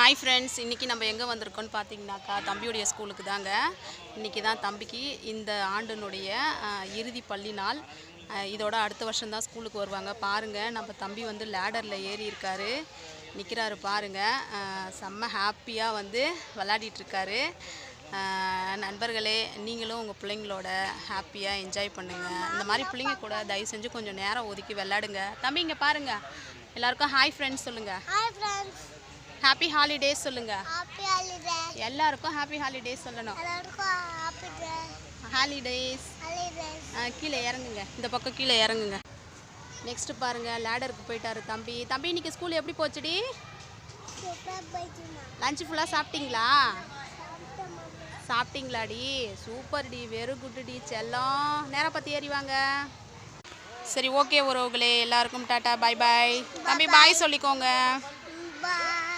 Hi friends இன்றைக்கி நம்ம எங்கே வந்திருக்கோம்னு பார்த்தீங்கன்னாக்கா தம்பியுடைய ஸ்கூலுக்கு தாங்க. இன்றைக்கி தான் தம்பிக்கு இந்த ஆண்டினுடைய இறுதி பள்ளி நாள். இதோட அடுத்த வருஷம் தான் ஸ்கூலுக்கு வருவாங்க. பாருங்கள் நம்ம தம்பி வந்து லேடரில் ஏறி இருக்காரு. நிற்கிறாரு பாருங்கள் செம்ம ஹாப்பியாக வந்து விளையாடிட்டுருக்காரு நண்பர்களே நீங்களும் உங்கள் பிள்ளைங்களோட ஹாப்பியாக என்ஜாய் பண்ணுங்கள் இந்த மாதிரி பிள்ளைங்க கூட தயவு செஞ்சு கொஞ்சம் நேரம் ஒதுக்கி விளையாடுங்க. தம்பி இங்கே பாருங்கள் எல்லாருக்கும் ஹாய் ஃப்ரெண்ட்ஸ் சொல்லுங்கள் hi friends happy holidays holiday எல்லாருக்கும் ஹாப்பி ஹாலிடேஸ் சொல்லணும். எல்லாருக்கும் ஹாப்பி டே ஹாலிடேஸ் கீழே இறங்குங்க. இந்த பக்கம் கீழே இறங்குங்க. நெக்ஸ்ட் பாருங்க லேடருக்கு போயிட்டாரு தம்பி. தம்பி இன்னைக்கு ஸ்கூல் எப்படி போச்சுடி? லஞ்சு ஃபுல்லாக சாப்பிட்டீங்களா? சாப்பிட்டீங்களாடி? சூப்பர் டி வெரி குட் டி செல்லம். நேரம் பற்றி ஏறி வாங்க சரி ஓகே உறவுகளே எல்லாருக்கும் டாட்டா பை பாய் தம்பி பாய் சொல்லிக்கோங்க. பாய்